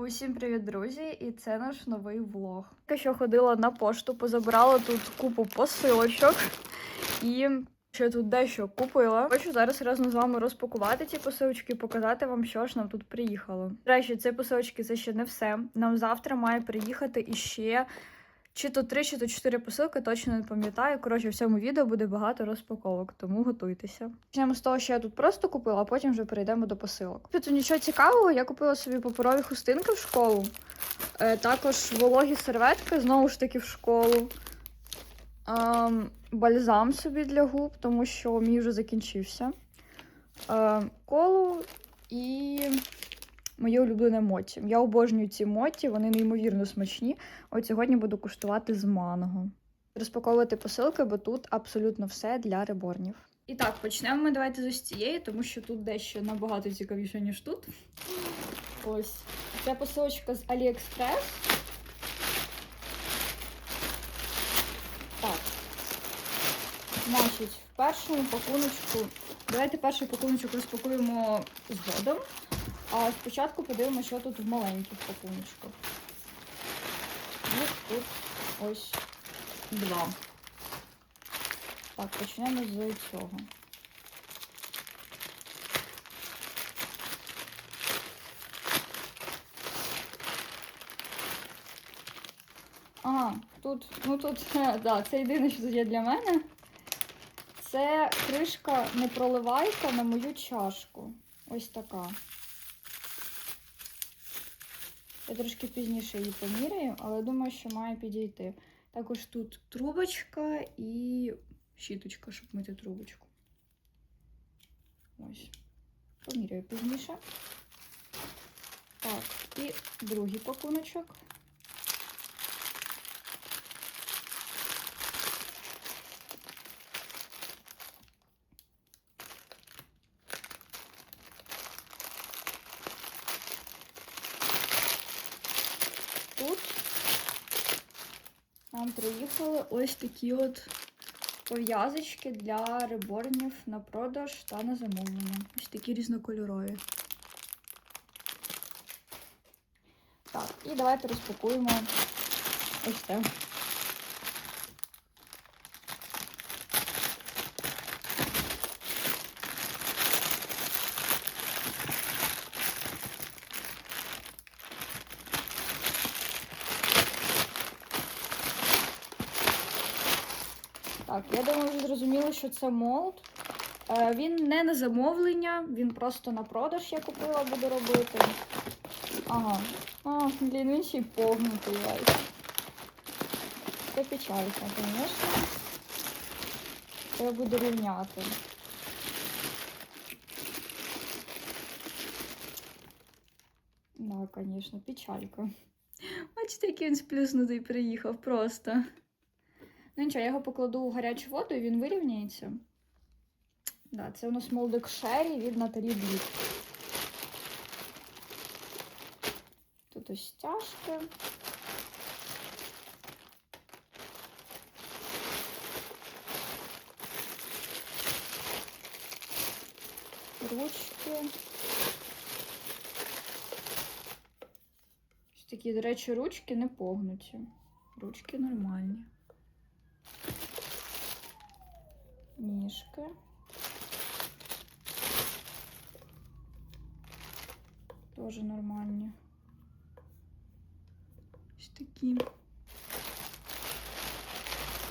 Усім привіт, друзі! І це наш новий влог. Тільки що ходила на пошту, позабирала тут купу посилочок і ще тут дещо купила. Хочу зараз разом з вами розпакувати ці посилочки показати вам, що ж нам тут приїхало. До речі, ці посилочки це ще не все. Нам завтра має приїхати іще чи то три, чи то чотири посилки, точно не пам'ятаю. Коротше, в цьому відео буде багато розпаковок, тому готуйтеся. Почнемо з того, що я тут просто купила, а потім вже перейдемо до посилок. Тут нічого цікавого, я купила собі паперові хустинки в школу. Е, також вологі серветки, знову ж таки, в школу. Ем, бальзам собі для губ, тому що мій вже закінчився. Е, колу і моє улюблене моті. Я обожнюю ці моті, вони неймовірно смачні. От сьогодні буду куштувати з манго. Розпаковувати посилки, бо тут абсолютно все для реборнів. І так, почнемо ми давайте з ось цієї, тому що тут дещо набагато цікавіше, ніж тут. Ось. Це посилочка з AliExpress. Так. Значить, в першому пакуночку. Давайте перший пакуночок розпакуємо згодом. А спочатку подивимося, що тут в маленьких пакуночках. Їх тут ось два. Так, почнемо з цього. А, тут, ну тут, да, це єдине, що є для мене. Це кришка не проливайка на мою чашку. Ось така. Я трошки пізніше її поміряю, але думаю, що має підійти. Також тут трубочка і щіточка, щоб мити трубочку. Ось. Поміряю пізніше. Так, і другий пакуночок. Тут нам приїхали ось такі от пов'язочки для реборнів на продаж та на замовлення. Ось такі різнокольорові. Так, і давайте розпакуємо ось це. Так, я думаю, зрозуміло, що це молд. Е, Він не на замовлення, він просто на продаж я купила, буду робити. Ага. А, блін, він ще й погнутий весь. Це печалька, звісно. Треба буде рівняти. Да, звісно, печалька. Бачите, який він сплюснутий приїхав просто. Ну нічого, я його покладу у гарячу воду і він вирівняється. Да, це у нас молдик Шері від Наталі Блік. Тут ось стяжки. Ручки. Ось такі, до речі, ручки не погнуті. Ручки нормальні. ніжки. Тоже нормальні. Ось такі.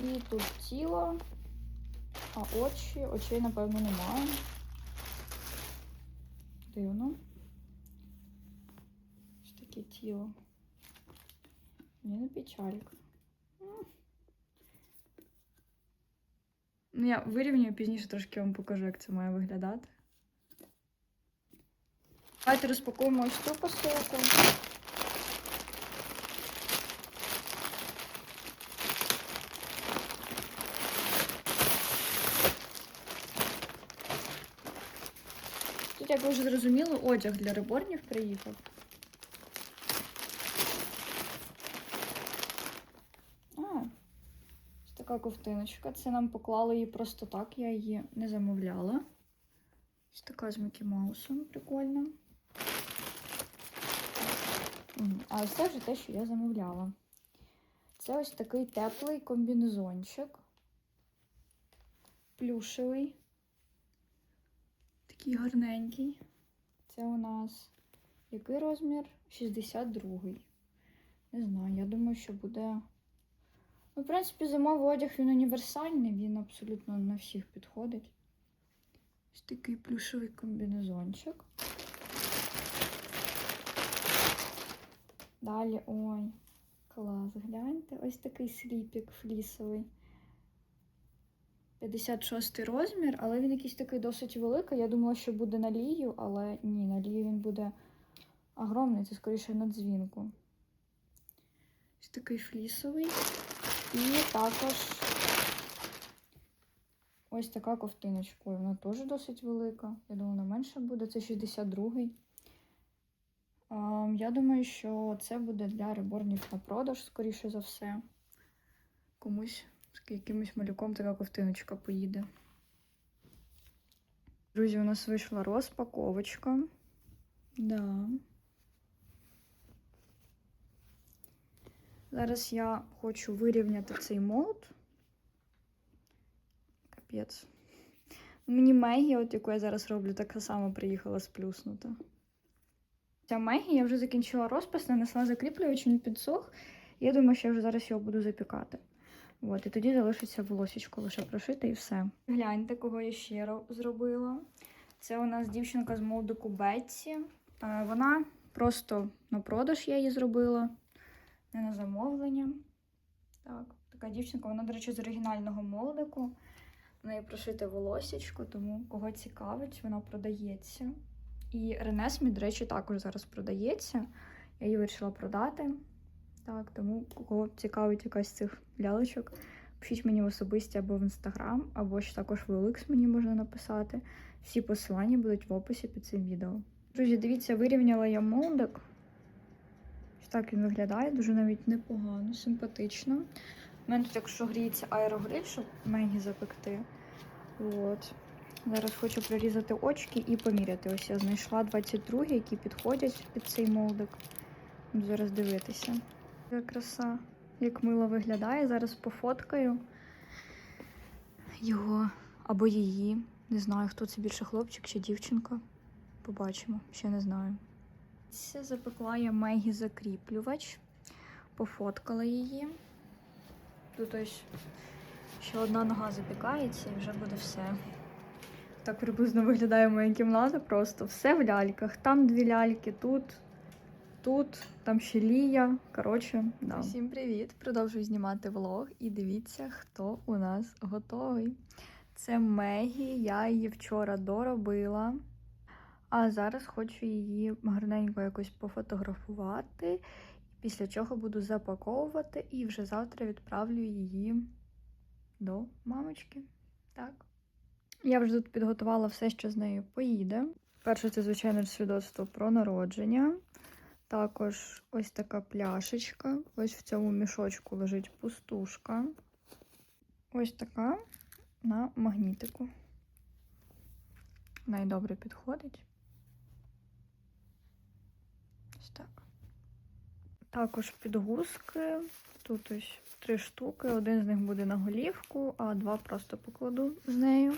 І тут тіло, а очі, очей, напевно, немає. Дивно. Ось таке тіло. Мені не печалька. Ну, я вирівнюю пізніше трошки вам покажу, як це має виглядати. Давайте розпакуємо ось цю посилку. Тут, як ви вже зрозуміли, одяг для реборнів приїхав. А, ось така ковтиночка. Це нам поклали її просто так, я її не замовляла. Ось така з Мікі Маусом, прикольна. А ось це вже те, що я замовляла. Це ось такий теплий комбінезончик. Плюшевий. Такий гарненький. Це у нас який розмір? 62-й. Не знаю, я думаю, що буде. Ну, в принципі, зимовий одяг він універсальний, він абсолютно на всіх підходить. Ось такий плюшевий комбінезончик. Далі, ой, клас, гляньте, ось такий сліпік флісовий. 56 розмір, але він якийсь такий досить великий. Я думала, що буде на лію, але ні, на лію він буде огромний, це скоріше на дзвінку. Ось такий флісовий. І також ось така ковтиночка. Вона теж досить велика. Я думала, вона менше буде. Це 62-й. А, Я думаю, що це буде для реборнів на продаж, скоріше за все. Комусь з якимось малюком така ковтиночка поїде. Друзі, у нас вийшла розпаковочка. Да. Зараз я хочу вирівняти цей молот. Капець. Мені Мегі, от яку я зараз роблю, така сама приїхала сплюснута. Ця Мегі я вже закінчила розпис, нанесла закріплювач, він підсох. Я думаю, що я вже зараз його буду запікати. От, і тоді залишиться волосічко лише прошити і все. Гляньте, кого я ще зробила. Це у нас дівчинка з молдику Бетсі. Е, Вона просто на продаж я її зробила, не на замовлення. Так, така дівчинка, вона, до речі, з оригінального молдику. В неї прошите волосічко, тому кого цікавить, вона продається. І Ренесмі, до речі, також зараз продається. Я її вирішила продати. Так, тому кого цікавить якась з цих лялечок, пишіть мені в особисті або в інстаграм, або ж також в OLX мені можна написати. Всі посилання будуть в описі під цим відео. Друзі, дивіться, вирівняла я молдик. Так він виглядає, дуже навіть непогано, симпатично. У мене тут, якщо гріється аерогриль, щоб мені запекти. От. Зараз хочу прорізати очки і поміряти. Ось я знайшла 22, які підходять під цей молдик. Буду зараз дивитися. Яка краса, як мило виглядає. Зараз пофоткаю його або її. Не знаю, хто це більше хлопчик чи дівчинка. Побачимо, ще не знаю. Це запекла я Мегі закріплювач. Пофоткала її. Тут ось ще одна нога запікається і вже буде все. Так приблизно виглядає моя кімната. Просто все в ляльках. Там дві ляльки, тут, тут, там ще Лія. Коротше, да. Всім привіт! Продовжую знімати влог і дивіться, хто у нас готовий. Це Мегі, я її вчора доробила. А зараз хочу її гарненько якось пофотографувати, після чого буду запаковувати і вже завтра відправлю її до мамочки. Так. Я вже тут підготувала все, що з нею поїде. Перше, це, звичайно, свідоцтво про народження. Також ось така пляшечка. Ось в цьому мішочку лежить пустушка. Ось така на магнітику. Найдобре підходить. Ось так. Також підгузки. Тут ось три штуки. Один з них буде на голівку, а два просто покладу з нею.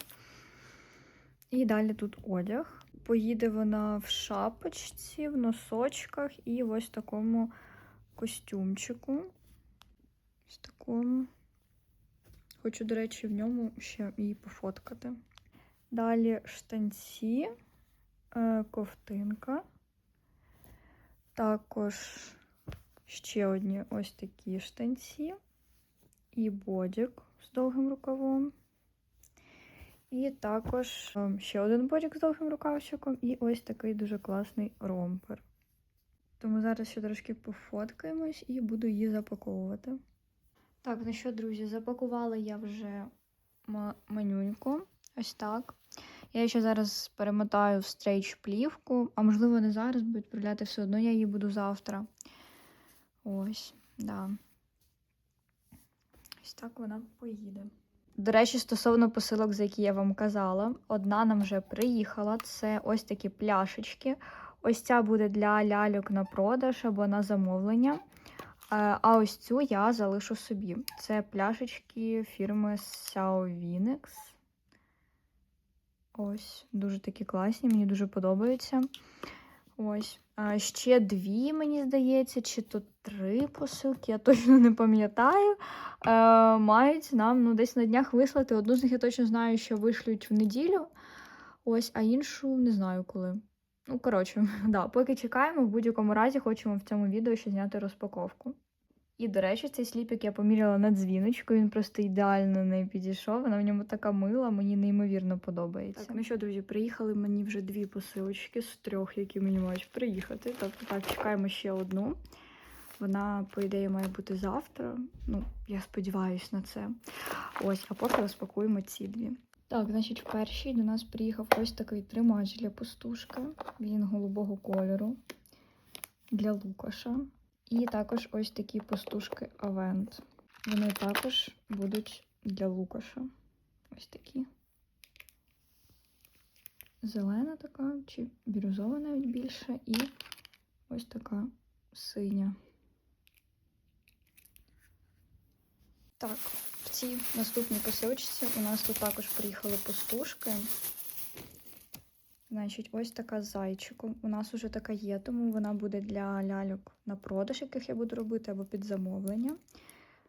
І далі тут одяг. Поїде вона в шапочці, в носочках і ось такому костюмчику. Ось такому. Хочу, до речі, в ньому ще її пофоткати. Далі штанці, е, ковтинка. Також ще одні ось такі штанці. І бодік з довгим рукавом. І також ем, ще один бодік з довгим рукавчиком, і ось такий дуже класний ромпер. Тому зараз ще трошки пофоткаємось і буду її запаковувати. Так, ну що, друзі, запакувала я вже м- менюньку. Ось так. Я ще зараз перемотаю в стрейч плівку, а можливо, не зараз, бо відправляти все одно я її буду завтра. Ось, да. Ось так вона поїде. До речі, стосовно посилок, за які я вам казала, одна нам вже приїхала. Це ось такі пляшечки. Ось ця буде для ляльок на продаж або на замовлення. Е, А ось цю я залишу собі. Це пляшечки фірми Sauvinex. Ось, дуже такі класні, мені дуже подобаються. Ось. А ще дві, мені здається, чи то три посилки, я точно не пам'ятаю. Е, мають нам ну, десь на днях вислати. Одну з них я точно знаю, що вишлють в неділю. Ось, а іншу не знаю коли. Ну, коротше, да, поки чекаємо, в будь-якому разі хочемо в цьому відео ще зняти розпаковку. І, до речі, цей сліпик я поміряла на дзвіночку, він просто ідеально неї підійшов. Вона в ньому така мила, мені неймовірно подобається. Так, ну що, друзі, приїхали мені вже дві посилочки з трьох, які мені мають приїхати. Тобто так, чекаємо ще одну. Вона, по ідеї, має бути завтра. Ну, я сподіваюся на це. Ось, а поки розпакуємо ці дві. Так, значить, в першій до нас приїхав ось такий тримач для пустушки. Він голубого кольору для Лукаша. І також ось такі пустушки Авент. Вони також будуть для Лукаша. Ось такі. Зелена така, чи бірюзова навіть більше, і ось така синя. Так, в цій наступній посилочці у нас тут також приїхали пустушки. Значить, ось така з зайчиком. У нас уже така є, тому вона буде для ляльок на продаж, яких я буду робити, або під замовлення.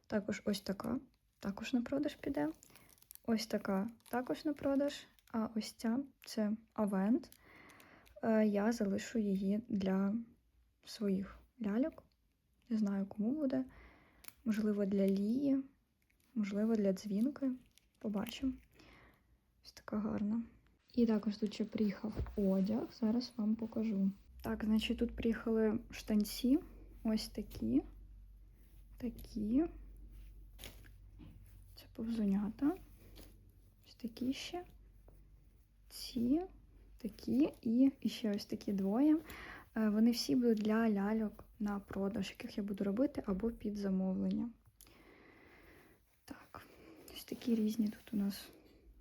Також ось така, також на продаж піде. Ось така також на продаж. А ось ця це Авент. Я залишу її для своїх ляльок. Не знаю, кому буде. Можливо, для Лії, можливо, для дзвінки. Побачимо. Ось така гарна. І також тут ще приїхав одяг. Зараз вам покажу. Так, значить, тут приїхали штанці. Ось такі. Такі. Це повзунята. Ось такі ще. Ці, такі і, ще ось такі двоє. Е, Вони всі будуть для ляльок на продаж, яких я буду робити, або під замовлення. Так, ось такі різні тут у нас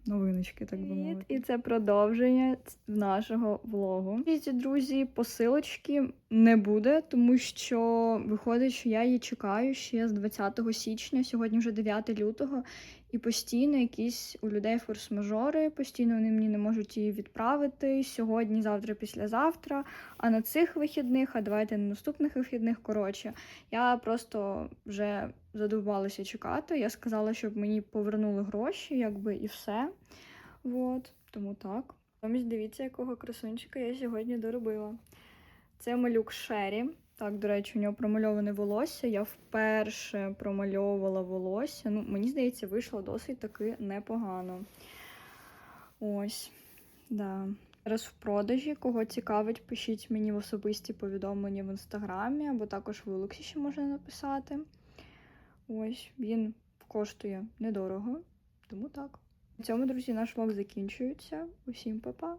новиночки, так би мовити. І це продовження нашого влогу. Ці друзі, посилочки не буде, тому що виходить, що я її чекаю ще з 20 січня, сьогодні вже 9 лютого, і постійно якісь у людей форс-мажори, постійно вони мені не можуть її відправити сьогодні, завтра, післязавтра. А на цих вихідних, а давайте на наступних вихідних, коротше, я просто вже задовбалася чекати. Я сказала, щоб мені повернули гроші, якби і все. От, тому так. Замість дивіться, якого красунчика я сьогодні доробила. Це малюк Шері. Так, до речі, у нього промальоване волосся. Я вперше промальовувала волосся. Ну, мені здається, вийшло досить таки непогано. Ось, да. Зараз в продажі, кого цікавить, пишіть мені в особисті повідомлення в інстаграмі, або також в Олексі ще можна написати. Ось, він коштує недорого, тому так. На цьому, друзі, наш влог закінчується. Усім па-па!